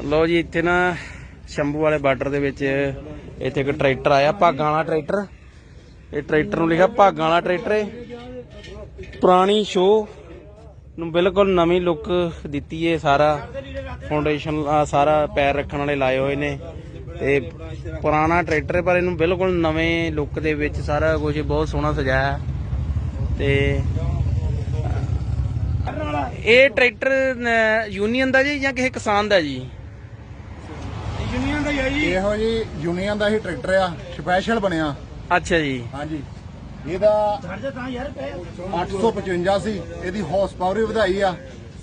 ਲਓ ਜੀ, ਇੱਥੇ ਨਾ ਸ਼ੰਭੂ ਵਾਲੇ ਬਾਰਡਰ ਦੇ ਵਿੱਚ ਇੱਥੇ ਇੱਕ ਟਰੈਕਟਰ ਆਇਆ, ਭਾਗਾਂ ਵਾਲਾ ਟਰੈਕਟਰ। ਇਹ ਟਰੈਕਟਰ ਨੂੰ ਲਿਖਿਆ ਭਾਗਾਂ ਵਾਲਾ ਟਰੈਕਟਰ ਹੈ ਪੁਰਾਣੀ ਸ਼ੋ ਨੂੰ ਬਿਲਕੁਲ ਨਵੀਂ ਲੁੱਕ ਦਿੱਤੀ ਹੈ ਸਾਰਾ। ਫਾਊਂਡੇਸ਼ਨ ਸਾਰਾ ਪੈਰ ਰੱਖਣ ਵਾਲੇ ਲਾਏ ਹੋਏ ਨੇ। ਤੇ ਪੁਰਾਣਾ ਟਰੈਕਟਰ ਹੈ ਪਰ ਇਹਨੂੰ ਬਿਲਕੁਲ ਨਵੇਂ ਲੁੱਕ ਦੇ ਵਿੱਚ ਸਾਰਾ ਕੁਝ ਬਹੁਤ ਸੋਹਣਾ ਸਜਾਇਆ। ਹੈ। ਤੇ ਇਹ ਟਰੈਕਟਰ ਯੂਨੀਅਨ ਦਾ ਜੀ ਜਾਂ ਕਿਸੇ ਕਿਸਾਨ ਦਾ ਜੀ? ਦਾ ਹੀ ਆ ਜੀ? ਇਹੋ ਜੀ ਯੂਨੀਅਨ ਦਾ ਹੀ ਟਰੈਕਟਰ ਆ ਸਪੈਸ਼ਲ ਬਣਿਆ। ਅੱਛਾ ਜੀ। ਹਾਂਜੀ। ਇਹਦਾ ਸਾਡੇ ਤਾਂ ਯਾਰ ਪਏ 855 ਸੀ ਇਹਦੀ ਹਾਰਸ ਪਾਵਰ ਵੀ ਵਧਾਈ ਆ।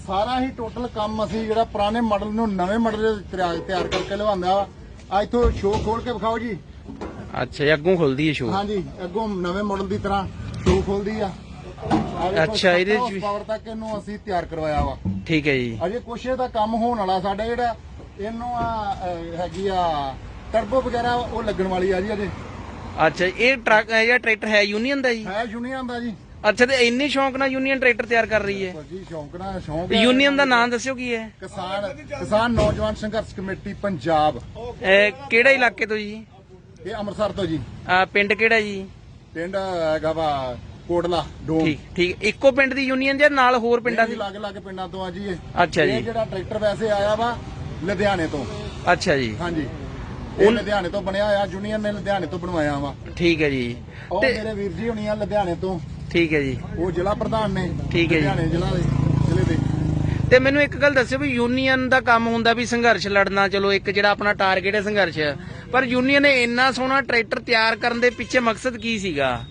ਸਾਰਾ ਹੀ ਟੋਟਲ ਕੰਮ ਅਸੀਂ ਜਿਹੜਾ ਪੁਰਾਣੇ ਮਾਡਲ ਨੂੰ ਨਵੇਂ ਮਾਡਲ ਤਿਆਰ ਤਿਆਰ ਕਰਕੇ ਵਾ। ਆ ਇੱਥੋਂ ਸ਼ੋਅ ਖੋਲ ਕੇ ਵਿਖਾਓ ਜੀ। ਅੱਛਾ ਜੀ ਅੱਗੋਂ ਖੁੱਲਦੀ ਹੈ ਸ਼ੋ ਹਾਂਜੀ ਅੱਗੋਂ ਨਵੇਂ ਮਾਡਲ ਦੀ ਤਰ੍ਹਾਂ ਸ਼ੋਅ ਖੋਲਦੀ ਆ। ਅੱਛਾ, ਇਹਦੇ ਪਾਵਰ ਤੱਕ ਇਹਨੂੰ ਅਸੀਂ ਤਿਆਰ ਕਰਵਾਇਆ ਵਾ। ਠੀਕ ਹੈ ਜੀ। ਅਜੇ ਕੁਛ ਇਹਦਾ ਕੰਮ ਹੋਣ ਵਾਲਾ ਸਾਡਾ ਜਿਹੜਾ ਇਹਨੂੰ ਆ ਅਹ, ਹੈਗੀ ਆ ਟਰਬੋ ਵਗੈਰਾ ਉਹ ਲੱਗਣ ਵਾਲੀ ਆ ਜੀ ਅਜੇ ਅੱਛਾ ਇਹ ਟਰੱਕ ਇਹ ਜਿਹੜਾ ਟਰੈਕਟਰ ਹੈ ਯੂਨੀਅਨ ਦਾ ਜੀ? ਹੈ ਯੂਨੀਅਨ ਦਾ ਜੀ। ਅੱਛਾ ਤੇ ਇੰਨੀ ਸ਼ੌਂਕ ਨਾਲ ਯੂਨੀਅਨ ਟਰੈਕਟਰ ਤਿਆਰ ਕਰ ਰਹੀ ਹੈ? ਜੀ ਸ਼ੌਂਕ ਨਾਲ ਸ਼ੌਂਕ ਹੈ। ਯੂਨੀਅਨ ਦਾ ਨਾਮ ਦੱਸਿਓ ਕੀ ਹੈ? ਕਿਸਾਨ ਕਿਸਾਨ ਨੌਜਵਾਨ ਸੰਘਰਸ਼ ਕਮੇਟੀ ਪੰਜਾਬ। ਇਹ ਕਿਹੜੇ ਇਲਾਕੇ ਤੋਂ ਜੀ? ਇਹ ਅੰਮ੍ਰਿਤਸਰ ਤੋਂ ਜੀ। ਆ ਪਿੰਡ ਕਿਹੜਾ ਜੀ? ਪਿੰਡ ਹੈਗਾ ਵਾ ਕੋਟਲਾ ਡੋਮ। ਠੀਕ ਠੀਕ। ਇੱਕੋ ਪਿੰਡ ਦੀ ਯੂਨੀਅਨ ਜਾਂ ਨਾਲ ਹੋਰ ਪਿੰਡਾਂ ਦੀ? ਦੀ ਲੱਗ ਲੱਗ ਪਿੰਡਾਂ ਤੋਂ ਆ ਜੀ ਇਹ। ਅੱਛਾ ਜੀ। ਇਹ ਜਿਹੜਾ ਟਰੈਕਟਰ ਵੈਸੇ ਆਇਆ ਵਾ ਲੁਧਿਆਣੇ ਤੋਂ। ਅੱਛਾ ਜੀ। ਹਾਂਜੀ। ਇਹ ਲੁਧਿਆਣੇ ਤੋਂ ਬਣਿਆ ਹੋਇਆ ਯੂਨੀਅਨ ਨੇ ਲੁਧਿਆਣੇ ਤੋਂ ਬਣਵਾਇਆ ਵਾ। ਠੀਕ ਹੈ ਜੀ। ਉਹ ਤੇ ਮੇਰੇ ਵੀਰ ਜੀ ਹੋਣੀ ਆ ਲੁਧਿਆਣੇ ਤੋਂ। ਠੀਕ ਹੈ ਜੀ। ਉਹ ਜ਼ਿਲ੍ਹਾ ਪ੍ਰਧਾਨ ਨੇ ਠੀਕ ਹੈ ਜੀ। ਲੁਧਿਆਣੇ ਜ਼ਿਲ੍ਹਾ ਦੇ ਜ਼ਿਲ੍ਹੇ ਦੇ। ਤੇ ਮੈਨੂੰ ਇੱਕ ਗੱਲ ਦੱਸਿਓ ਵੀ ਯੂਨੀਅਨ ਦਾ ਕੰਮ ਹੁੰਦਾ ਵੀ ਸੰਘਰਸ਼ ਲੜਨਾ ਚਲੋ ਇੱਕ ਜਿਹੜਾ ਆਪਣਾ ਟਾਰਗੇਟ ਹੈ ਸੰਘਰਸ਼। ਪਰ ਯੂਨੀਅਨ ਨੇ ਇੰਨਾ ਸੋਹਣਾ ਟਰੈਕਟਰ ਤਿਆਰ ਕਰਨ ਦੇ ਪਿੱਛੇ ਮਕਸਦ ਕੀ ਸੀਗਾ?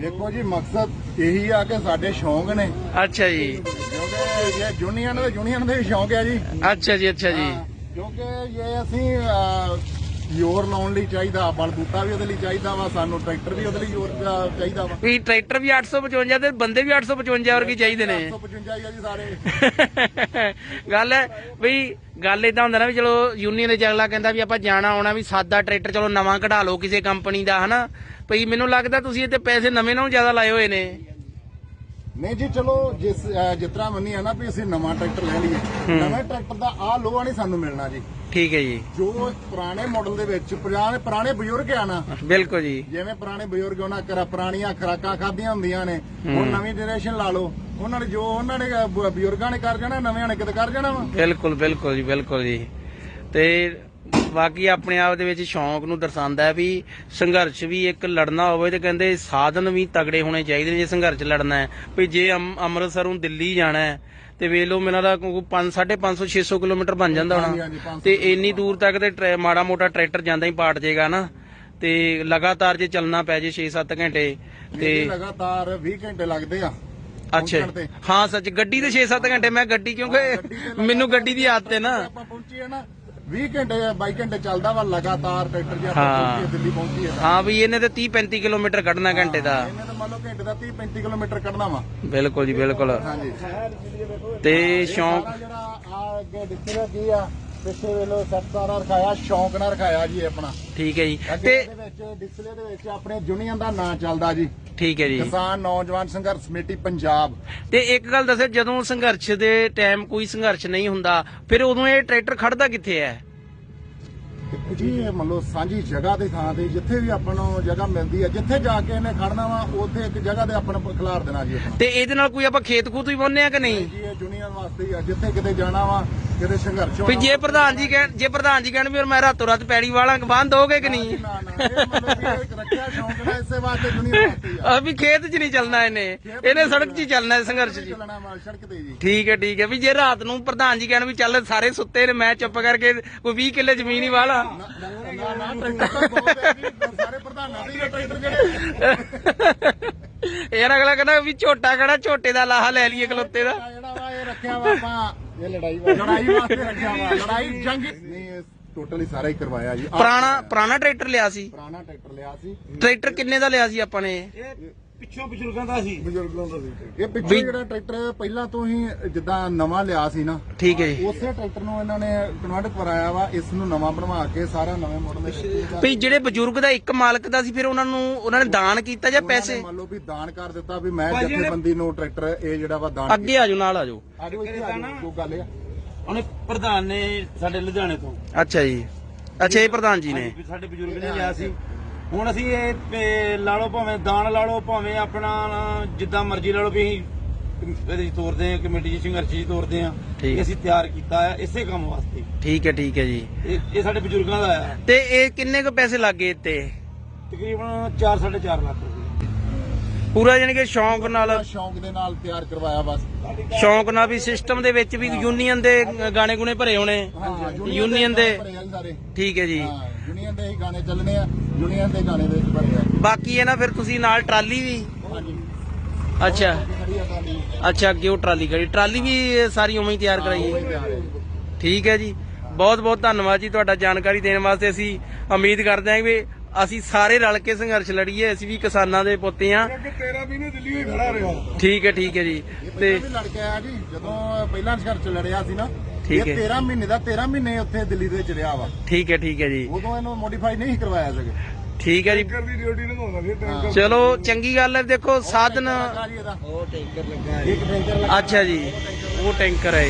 ਦੇਖੋ ਜੀ ਮਕਸਦ ਇਹੀ ਆ ਕਿ ਸਾਡੇ ਸ਼ੌਂਕ ਨੇ। ਅੱਛਾ ਜੀ ਇਹ ਯੂਨੀਅਨ ਦੇ ਯੂਨੀਅਨ ਦੇ ਵੀ ਸ਼ੌਂਕ ਆ ਜੀ। ਅੱਛਾ ਜੀ ਅੱਛਾ ਜੀ। ਕਿਉਂਕਿ ਇਹ ਅਸੀਂ ਜ਼ੋਰ ਲਾਉਣ ਲਈ ਚਾਹੀਦਾ ਬਲ ਬੂਟਾ ਵੀ ਉਹਦੇ ਲਈ ਚਾਹੀਦਾ ਵਾ ਸਾਨੂੰ ਟਰੈਕਟਰ ਵੀ ਉਹਦੇ ਲਈ ਦਾ ਚਾਹੀਦਾ ਵਾ। ਵੀ ਟਰੈਕਟਰ ਵੀ 855 ਤੇ ਬੰਦੇ ਵੀ 855 ਵਰਗੇ ਚਾਹੀਦੇ ਨੇ। 155 ਹੀ ਆ ਜੀ ਸਾਰੇ। ਗੱਲ ਹੈ ਵੀ ਗੱਲ ਇਦਾਂ ਹੁੰਦਾ ਨਾ ਵੀ ਚਲੋ ਯੂਨੀਅਨ ਦੇ ਅਗਲਾ ਕਹਿੰਦਾ ਵੀ ਆਪਾਂ ਜਾਣਾ ਆਉਣਾ ਵੀ ਸਾਦਾ ਟਰੈਕਟਰ ਚਲੋ ਨਵਾਂ ਕਢਾ ਲਓ ਕਿਸੇ ਕੰਪਨੀ ਦਾ ਹਨਾ? ਭਈ ਮੈਨੂੰ ਲੱਗਦਾ ਤੁਸੀਂ ਇੱਥੇ ਪੈਸੇ ਨਵੇਂ ਨਾਲੋਂ ਜ਼ਿਆਦਾ ਲਾਏ ਹੋਏ ਨੇ। ਨਹੀਂ ਜੀ ਚਲੋ ਜਿਸ ਤਰ੍ਹਾਂ ਮੰਨੀ ਆ ਨਾ ਵੀ ਅਸੀਂ ਨਵਾਂ ਟਰੈਕਟਰ ਲੈ ਲਈਏ ਨਵੇਂ ਟਰੈਕਟਰ ਦਾ ਆ ਲੋਹਾ ਨਹੀਂ ਸਾਨੂੰ ਮਿਲਣਾ ਜੀ। ਠੀਕ ਹੈ ਜੀ। ਜੋ ਪੁਰਾਣੇ ਮਾਡਲ ਦੇ ਵਿੱਚ ਪੁਰਾਣੇ ਪੁਰਾਣੇ ਬਜ਼ੁਰਗ ਆ ਨਾ ਬਿਲਕੁਲ ਜੀ। ਜਿਵੇਂ ਪੁਰਾਣੇ ਬਜ਼ੁਰਗ ਉਹਨਾਂ ਕਰ ਪੁਰਾਣੀਆਂ ਖਰਾਕਾਂ ਖਾਧੀਆਂ ਹੁੰਦੀਆਂ ਨੇ ਹੁਣ ਨਵੀਂ ਜਨਰੇਸ਼ਨ ਲਾ ਲਓ ਉਹਨਾਂ ਨੇ ਜੋ ਉਹਨਾਂ ਨੇ ਬਜ਼ੁਰਗਾਂ ਨੇ ਕਰ ਜਾਣਾ ਨਵਿਆਂ ਨੇ ਕਿਤੇ ਕਰ ਜਾਣਾ ਵਾ। ਬਿਲਕੁਲ ਬਿਲਕੁਲ ਜੀ ਬਿਲਕੁਲ ਜੀ। ਤੇ ਬਾਕੀ ਆਪਣੇ ਆਪ ਦੇ ਵਿੱਚ ਸ਼ੌਂਕ ਨੂੰ ਦਰਸਾਉਂਦਾ ਹੈ ਵੀ ਸੰਘਰਸ਼ ਵੀ ਇੱਕ ਲੜਨਾ ਹੋਵੇ ਤੇ ਕਹਿੰਦੇ ਸਾਧਨ ਵੀ ਤਗੜੇ ਹੋਣੇ ਚਾਹੀਦੇ ਨੇ ਜੇ ਸੰਘਰਸ਼ ਲੜਨਾ ਹੈ। ਵੀ ਜੇ ਅੰਮ- ਅੰਮ੍ਰਿਤਸਰੋਂ ਦਿੱਲੀ ਜਾਣਾ ਹੈ ਤੇ ਵੇਖ ਲਓ ਮੇਰਾ ਦਾ 5 550 600 ਕਿਲੋਮੀਟਰ ਬਣ ਜਾਂਦਾ ਹੋਣਾ। ਹਾਂਜੀ, 500 ਤੇ ਇੰਨੀ ਦੂਰ ਤੱਕ ਤੇ ਮਾੜਾ ਮੋਟਾ ਟਰੈਕਟਰ ਜਾਂਦਾ ਹੀ ਪਾਟ ਜਾਏਗਾ ਨਾ। ਤੇ ਲਗਾਤਾਰ ਜੇ ਚੱਲਣਾ ਪੈ ਜੇ 6-7 ਘੰਟੇ ਤੇ ਲਗਾਤਾਰ 20 ਘੰਟੇ ਲੱਗਦੇ ਆ। ਅੱਛਾ। ਹਾਂ ਸੱਚ ਗੱਡੀ ਤੇ 6-7 ਘੰਟੇ ਮੈਂ ਗੱਡੀ ਕਿਉਂਕਿ ਮੈਨੂੰ ਗੱਡੀ ਦੀ ਆਦਤ ਹੈ ਨਾ। ਆਪਾਂ ਪਹੁੰਚੀਏ ਨਾ 20 ਘੰਟੇ 22 ਘੰਟੇ ਚੱਲਦਾ ਵਾ ਲਗਾਤਾਰ ਟਰੈਕਟਰ ਜੇ ਆਪਾਂ ਹਾਂ। ਪਹੁੰਚੀਏ ਦਿੱਲੀ ਪਹੁੰਚੀਏ ਤਾਂ। ਹਾਂ ਵੀ ਇਹਨੇ ਤੇ 30-35 ਕਿਲੋਮੀਟਰ ਕੱਢਣਾ ਘੰਟੇ ਦਾ। ਇਹਨੇ ਤਾਂ ਮੰਨ ਲਓ ਘੰਟੇ ਦਾ 30 35 ਕਿਲੋਮੀਟਰ ਕੱਢਣਾ ਵਾ। ਬਿਲਕੁਲ ਜੀ ਬਿਲਕੁਲ। ਹਾਂਜੀ। ਤੇ ਸ਼ੌਂਕ ਸਾਰਾ ਜਿਹੜਾ ਆ ਅੱਗੇ ਡਿਸਪਲੇ ਕੀ ਆ ਪਿੱਛੇ ਵੇਲੋ ਸੱਤ ਸਾਰਾ ਰਖਾਇਆ ਸ਼ੌਂਕ ਨਾਲ ਰਖਾਇਆ ਜੀ ਆਪਣਾ। ਠੀਕ ਹੈ ਜੀ। ਤੇ ਇਹਦੇ ਵਿੱਚ ਡਿਸਪਲੇ ਦੇ ਵਿੱਚ ਆਪਣੇ ਯੂਨੀਅਨ ਦਾ ਨਾਂ ਚੱਲਦਾ ਜੀ। ਠੀਕ ਹੈ ਜੀ। ਕਿਸਾਨ ਨੌਜਵਾਨ ਸੰਘਰਸ਼ ਕਮੇਟੀ ਪੰਜਾਬ। ਤੇ ਇੱਕ ਗੱਲ ਦੱਸੋ ਜਦੋਂ ਸੰਘਰਸ਼ ਦੇ ਟਾਈਮ ਕੋਈ ਸੰਘਰਸ਼ ਨਹੀਂ ਹੁੰਦਾ ਫਿਰ ਉਦੋਂ ਇਹ ਟਰੈਕਟਰ ਖੜਦਾ ਕਿੱਥੇ ਹੈ? ਜੀ ਇਹ ਮੰਨ ਲਓ ਸਾਂਝੀ ਜਗ੍ਹਾ ਦੇ ਥਾਂ ਤੇ ਜਿੱਥੇ ਵੀ ਆਪਾਂ ਨੂੰ ਜਗ੍ਹਾ ਮਿਲਦੀ ਹੈ ਜਿੱਥੇ ਜਾ ਕੇ ਇਹਨੇ ਖੜਨਾ ਵਾ ਉੱਥੇ ਇੱਕ ਜਗ੍ਹਾ ਤੇ ਆਪਾਂ ਨੂੰ ਖਿਲਾਰ ਦੇਣਾ ਜੀ ਆਪਣਾ ਤੇ ਇਹਦੇ ਨਾਲ ਕੋਈ ਆਪਾਂ ਖੇਤ ਖੂਤ ਵੀ ਪਾਉਂਦੇ ਆ ਕਿ ਨਹੀਂ? ਜੀ ਇਹ ਯੂਨੀਅਨ ਵਾਸਤੇ ਹੀ ਆ ਜਿੱਥੇ ਕਿਤੇ ਜਾਣਾ ਵਾ ਕਿਤੇ ਸੰਘਰਸ਼ ਵੀ ਹੋਣਾ ਜੇ ਪ੍ਰਧਾਨ ਜੀ ਕਹਿਣ ਜੇ ਪ੍ਰਧਾਨ ਜੀ ਕਹਿਣ ਵੀ ਮੈਂ ਰਾਤੋਂ ਰਾਤ ਪੈੜੀ ਵਾਲਾ ਬੰਦ ਹੋਗੇ ਕਿ ਨਹੀਂ? ਨਾ ਨਾ ਇਹ ਮਤਲਬ ਕਿ ਇੱਕ ਰੱਖਿਆ ਸ਼ੌਂਕ ਦਾ ਇਸੇ ਵਾਸਤੇ ਯੂਨੀਅਨ ਵਾਸਤੇ ਹੀ ਆ। ਆ ਵੀ ਖੇਤ 'ਚ ਨਹੀਂ ਚੱਲਣਾ ਇਹਨੇ। ਇਹਨੇ ਸੜਕ 'ਚ ਹੀ ਚੱਲਣਾ ਹੈ ਸੰਘਰਸ਼ 'ਚ ਚੱਲਣਾ ਮਾਲ ਸੜਕ ਤੇ ਜੀ। ਠੀਕ ਹੈ ਠੀਕ ਹੈ। ਵੀ ਜੇ ਰਾਤ ਨੂੰ ਪ੍ਰਧਾਨ ਜੀ ਕਹਿਣ ਵੀ ਚੱਲ ਸਾਰੇ ਸੁੱਤੇ ਨੇ ਮੈਂ ਚੁੱਪ ਕਰਕੇ ਕੋਈ 20 ਕਿੱਲੇ ਜ਼ਮੀਨ ਹੀ ਵਾਲਾ। ਨਾ ਨਾ ਟਰੈਕਟਰ ਤਾਂ ਬਹੁਤ ਹੈ ਜੀ ਸਾਰੇ ਪ੍ਰਧਾਨਾਂ ਦੇ ਹੀ ਆ ਟਰੈਕਟਰ ਜਿਹੜੇ ਯਾਰ ਅਗਲਾ ਕਹਿੰਦਾ ਵੀ ਝੋਟਾ ਕਿਹੜਾ ਝੋਟੇ ਦਾ ਲਾਹਾ ਲੈ ਲਈਏ ਖਲੋਤੇ ਦਾ ਜਿਹੜਾ ਵਾ ਇਹ ਰੱਖਿਆ ਵਾ ਆਪਾਂ ਇਹ ਲੜਾਈ ਵਾ ਲੜਾਈ ਵਾਸਤੇ ਰੱਖਿਆ ਵਾ ਲੜਾਈ ਜੰਗ ਨਹੀਂ ਇਹ ਟੋਟਲੀ ਸਾਰਾ ਹੀ ਕਰਵਾਇਆ ਜੀ ਪੁਰਾਣਾ ਪੁਰਾਣਾ ਟਰੈਕਟਰ ਲਿਆ ਸੀ ਪੁਰਾਣਾ ਟਰੈਕਟਰ ਲਿਆ ਸੀ ਟਰੈਕਟਰ ਕਿੰਨੇ ਦਾ ਲਿਆ ਸੀ ਆਪਾਂ ਨੇ ਪਿੱਛੋਂ ਬਜ਼ੁਰਗਾਂ ਦਾ ਸੀ। ਬਜ਼ੁਰਗਾਂ ਦਾ ਸੀ ਇਹ ਪਿੱਛੇ ਜਿਹੜਾ ਟਰੈਕਟਰ ਪਹਿਲਾਂ ਤੋਂ ਹੀ ਜਿੱਦਾਂ ਨਵਾਂ ਲਿਆ ਸੀ ਨਾ ਠੀਕ ਹੈ ਜੀ। ਉਸੇ ਟਰੈਕਟਰ ਨੂੰ ਇਹਨਾਂ ਨੇ ਕਨਵਰਟ ਕਰਾਇਆ ਵਾ ਇਸ ਨੂੰ ਨਵਾਂ ਬਣਵਾ ਕੇ ਸਾਰਾ ਨਵੇਂ ਮਾਡਲ ਦੇ ਵਿੱਚ ਇਹਦਾ- ਵੀ ਜਿਹੜੇ ਬਜ਼ੁਰਗ ਦਾ ਇੱਕ ਮਾਲਕ ਦਾ ਸੀ ਫਿਰ ਉਹਨਾਂ ਨੂੰ ਉਹਨਾਂ ਨੇ ਦਾਨ ਕੀਤਾ ਜਾਂ ਉਹਨਾਂ ਪੈਸੇ? ਮੰਨ ਲਓ ਵੀ ਦਾਨ ਕਰ ਦਿੱਤਾ ਵੀ ਮੈਂ ਜਥੇਬੰਦੀ ਨੂੰ ਟਰੈਕਟਰ ਇਹ ਜਿਹੜਾ ਵਾ ਦਾਨ ਅੱਗੇ ਆਜੋ ਨਾਲ ਆਜੋ ਆਜੋ ਇੱਥੇ ਆਜੋ ਕੋਈ ਗੱਲ ਆ। ਉਹਨੇ ਪ੍ਰਧਾਨ ਨੇ ਸਾਡੇ ਲੁਧਿਆਣੇ ਤੋਂ। ਅੱਛਾ ਜੀ। ਅੱਛਾ ਇਹ ਪ੍ਰਧਾਨ ਜੀ ਨੇ। ਹਾਂਜੀ, ਸਾਡੇ ਬਜ਼ੁਰਗ ਨੇ ਲਿਆ ਸੀ। ਹੁਣ ਅਸੀਂ ਇਹ ਤੇ ਲਾ ਲਓ ਭਾਵੇਂ ਦਾਨ ਲਾ ਲਓ ਭਾਵੇਂ ਆਪਣਾ ਜਿੱਦਾਂ ਮਰਜ਼ੀ ਲਾ ਲਓ ਵੀ ਅਸੀਂ ਇਹਦੇ 'ਚ ਤੋਰਦੇ ਆ ਕਮੇਟੀ 'ਚ ਸੰਘਰਸ਼ 'ਚ ਤੋਰਦੇ ਆ ਠੀਕ। ਇਹ ਅਸੀਂ ਤਿਆਰ ਕੀਤਾ ਆ ਇਸੇ ਕੰਮ ਵਾਸਤੇ। ਠੀਕ ਹੈ ਠੀਕ ਹੈ ਜੀ। ਇਹ ਇਹ ਸਾਡੇ ਬਜ਼ੁਰਗਾਂ ਦਾ ਆ। ਤੇ ਇਹ ਕਿੰਨੇ ਕੁ ਪੈਸੇ ਲੱਗੇ ਇੱਥੇ? ਤਕਰੀਬਨ 4 4.5 ਲੱਖ ਰੁਪਏ ਪੂਰਾ ਜਾਨੀ ਕਿ ਸ਼ੌਂਕ ਨਾਲ ਸ਼ੌਂਕ ਦੇ ਨਾਲ ਤਿਆਰ ਕਰਵਾਇਆ ਬਸ। ਸ਼ੌਂਕ ਨਾਲ ਵੀ ਸਿਸਟਮ ਦੇ ਵਿੱਚ ਵੀ ਯੂਨੀਅਨ ਦੇ ਗਾਣੇ ਗੁਣੇ ਭਰੇ ਹੋਣੇ। ਹਾਂ ਯੂਨੀਅਨ ਦੇ ਭਰੇ ਆ ਜੀ ਸਾਰੇ। ਠੀਕ ਹੈ ਜੀ। ਹਾਂ। ਯੂਨੀਅਨ ਦੇ ਹੀ ਗਾਣੇ ਚੱਲਣੇ ਆ ਯੂਨੀਅਨ ਦੇ ਗਾਣੇ ਦੇ ਵਿੱਚ ਭਰੇ ਆ। ਬਾਕੀ ਇਹ ਨਾ ਫਿਰ ਤੁਸੀਂ ਨਾਲ ਟਰਾਲੀ ਵੀ? ਹਾਂਜੀ। ਅੱਛਾ। ਖੜੀ ਆ ਟਾਲੀ ਅੱਛਾ ਅੱਗੇ ਉਹ ਟਰਾਲੀ ਖੜੀ। ਟਰਾਲੀ ਵੀ ਸਾਰੀ ਉਵੇਂ ਹੀ ਤਿਆਰ ਕਰਾਈ ਹੈ? ਤਿਆਰ ਹੈ ਠੀਕ ਹੈ ਜੀ। ਬਹੁਤ ਬਹੁਤ ਧੰਨਵਾਦ ਜੀ ਤੁਹਾਡਾ ਜਾਣਕਾਰੀ ਦੇਣ ਵਾਸਤੇ। ਅਸੀਂ ਉਮੀਦ ਕਰਦੇ ਹਾਂ ਵੀ ਅਸੀਂ ਸਾਰੇ ਰਲ ਕੇ ਸੰਘਰਸ਼ ਲੜੀਏ। ਅਸੀਂ ਵੀ ਕਿਸਾਨਾਂ ਦੇ ਪੁੱਤੇ ਆ 13 ਮਹੀਨੇ ਦਿੱਲੀ ਹੀ ਖੜਾ ਰਿਹਾ। ਠੀਕ ਹੈ ਠੀਕ ਹੈ ਜੀ। ਇਹ ਤੇ ਪਹਿਲਾਂ ਵੀ ਲੜ ਕੇ ਆਇਆ ਜੀ। ਜਦੋਂ ਪਹਿਲਾਂ ਸੰਘਰਸ਼ ਲੜਿਆ ਸੀ ਨਾ ਠੀਕ ਇਹ ਹੈ। 13 ਮਹੀਨੇ ਦਾ 13 ਮਹੀਨੇ ਉੱਥੇ ਦਿੱਲੀ ਦੇ ਵਿੱਚ ਰਿਹਾ ਵਾ। ਠੀਕ ਹੈ ਠੀਕ ਹੈ ਜੀ। ਉਦੋਂ ਇਹਨੂੰ ਮੋਡੀਫਾਈ ਨਹੀਂ ਕਰਵਾਇਆ ਸਕੇ ਠੀਕ ਹੈ ਜੀ। ਦੀ ਡਿਊਟੀ ਲਗਾਉਂਦਾ ਸੀ ਹਾਂ। ਚਲੋ ਚੰਗੀ ਗੱਲ ਹੈ ਦੇਖੋ ਸਾਧਨ ਲੱਗਾ ਜੀ ਇਹਦਾ। ਉਹ ਟੈਂਕਰ ਲੱਗਾ ਇੱਕ ਟੈਂਕਰ ਲੱਗਾ। ਅੱਛਾ ਜੀ ਉਹ ਟੈਂਕਰ ਹੈ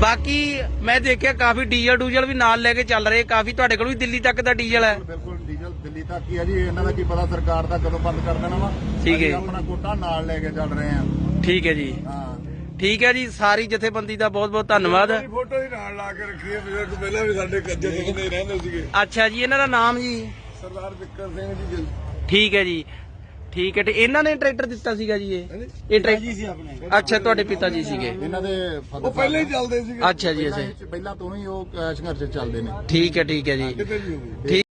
ਬਾਕੀ ਮੈਂ ਦੇਖਿਆ ਕਾਫੀ ਡੀਜ਼ਲ ਡੂਜ਼ਲ ਵੀ ਨਾਲ ਲੈ ਕੇ ਚੱਲ ਰਹੇ ਕਾਫੀ ਤੁਹਾਡੇ ਕੋਲ ਵੀ ਦਿੱਲੀ ਤੱਕ ਦਾ ਡੀਜ਼ਲ ਹੈ। ਬਿਲਕੁਲ ਡੀਜ਼ਲ ਦਿੱਲੀ ਤੱਕ ਹੀ ਆ ਜੀ। ਇਹਨਾਂ ਦਾ ਕੀ ਪਤਾ ਸਰਕਾਰ ਦਾ ਕਦੋਂ ਬੰਦ ਕਰ ਦੇਣਾ ਵਾ। ਠੀਕ ਹੈ। ਅਸੀਂ ਆਪਣਾ ਕੋਟਾ ਨਾਲ ਲੈ ਕੇ ਚੱਲ ਰਹੇ ਆ ਠੀਕ ਹੈ ਜੀ। ਹਾਂ। ਠੀਕ ਹੈ ਜੀ ਸਾਰੀ ਜਥੇਬੰਦੀ ਦਾ ਬਹੁਤ ਬਹੁਤ ਧੰਨਵਾਦ। ਫੋਟੋ ਹੀ ਨਾਲ ਲਾ ਕੇ ਰੱਖੀ ਹੈ ਬਜ਼ੁਰਗ ਪਹਿਲਾਂ ਵੀ ਸਾਡੇ ਕੱਜੇ ਸਿੱਖਦੇ ਰਹਿੰਦੇ ਸੀਗੇ। ਅੱਛਾ ਜੀ ਇਹਨਾਂ ਦਾ ਨਾਮ ਜੀ? ਸਰਦਾਰ ਵਿਕਰ ਸਿੰਘ ਜੀ ਠੀਕ ਹੈ ਜੀ। ਠੀਕ ਹੈ ਤੇ ਇਹਨਾਂ ਨੇ ਟਰੈਕਟਰ ਦਿੱਤਾ ਸੀਗਾ ਜੀ ਇਹ? ਇਹ ਟਰੈਕਟਰ ਸੀ ਆਪਣੇ। ਅੱਛਾ ਤੁਹਾਡੇ ਪਿਤਾ ਜੀ ਸੀਗੇ। ਇਹਨਾਂ ਦੇ ਉਹ ਪਹਿਲਾਂ ਹੀ ਚੱਲਦੇ ਸੀਗੇ। ਅੱਛਾ ਜੀ ਅੱਛਾ ਪਹਿਲਾਂ ਤੋਂ ਹੀ ਉਹ ਸੰਘਰਸ਼ ਚੱਲਦੇ ਨੇ। ਠੀਕ ਹੈ ਠੀਕ ਹੈ ਜੀ। ਠੀਕ